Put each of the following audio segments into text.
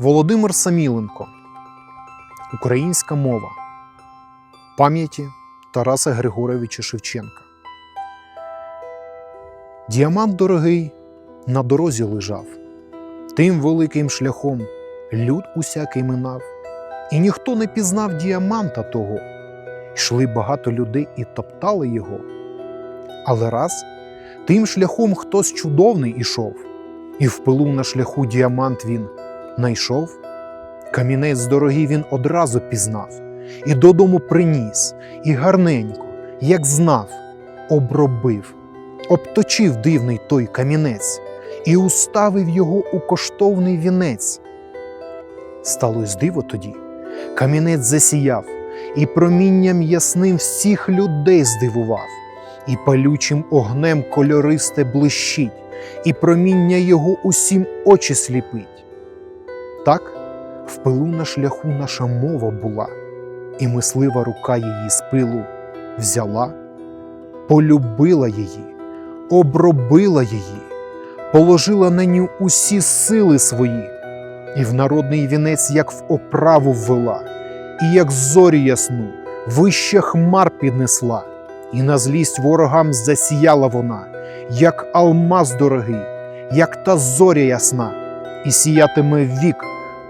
Володимир Саміленко. Українська мова. Пам'яті Тараса Григоровича Шевченка. Діамант дорогий на дорозі лежав. Тим великим шляхом люд усякий минав, і ніхто не пізнав діаманта того. Йшли багато людей і топтали його. Але раз тим шляхом хтось чудовний ішов, і в пилу на шляху діамант він найшов. Камінець дорогий він одразу пізнав, і додому приніс, і гарненько, як знав, обробив, обточив дивний той камінець і уставив його у коштовний вінець. Сталось диво тоді, камінець засіяв, і промінням ясним всіх людей здивував, і палючим огнем кольористе блищить, і проміння його усім очі сліпить. Так в пилу на шляху наша мова була, і мислива рука її з пилу взяла, полюбила її, обробила її, положила на ню усі сили свої, і в народний вінець, як в оправу ввела, і як зорі ясну, вище хмар піднесла, і на злість ворогам засіяла вона, як алмаз дорогий, як та зоря ясна, і сіятиме вік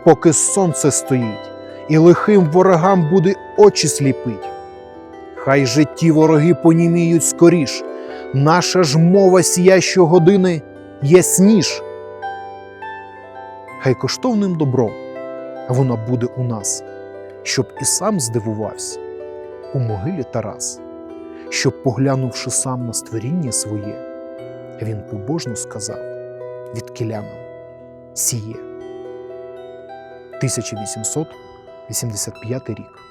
поки сонце стоїть, і лихим ворогам буде очі сліпить. Хай же ті вороги поніміють скоріш, наша ж мова сія щогодини ясніш. Хай коштовним добром вона буде у нас, щоб і сам здивувався у могилі Тарас, щоб, поглянувши сам на створіння своє, він побожно сказав від кілянам сіє. 1885 рік.